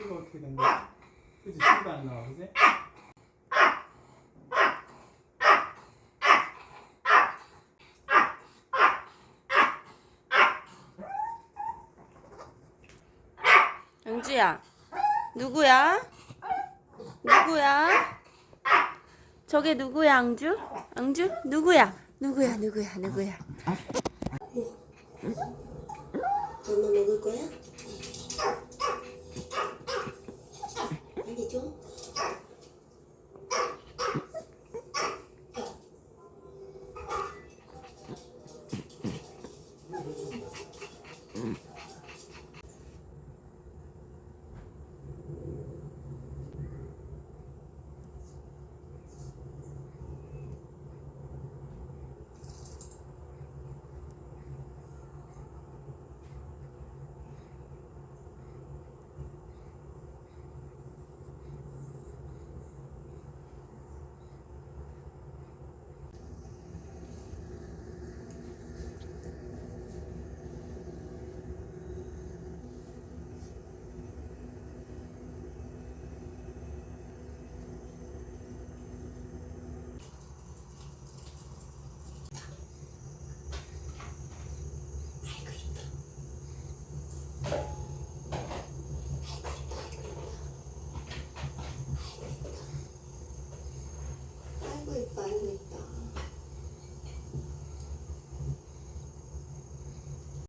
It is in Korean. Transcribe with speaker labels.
Speaker 1: 소리가 어떻게 된 거야? 그치 소리가 안 나와 그지?
Speaker 2: 영주야, 누구야? 누구야? 저게 누구야, 앙주? 앙주? 누구야? 누구야, 누구야, 누구야?
Speaker 3: 엄마 먹을 거야? Mm-hmm.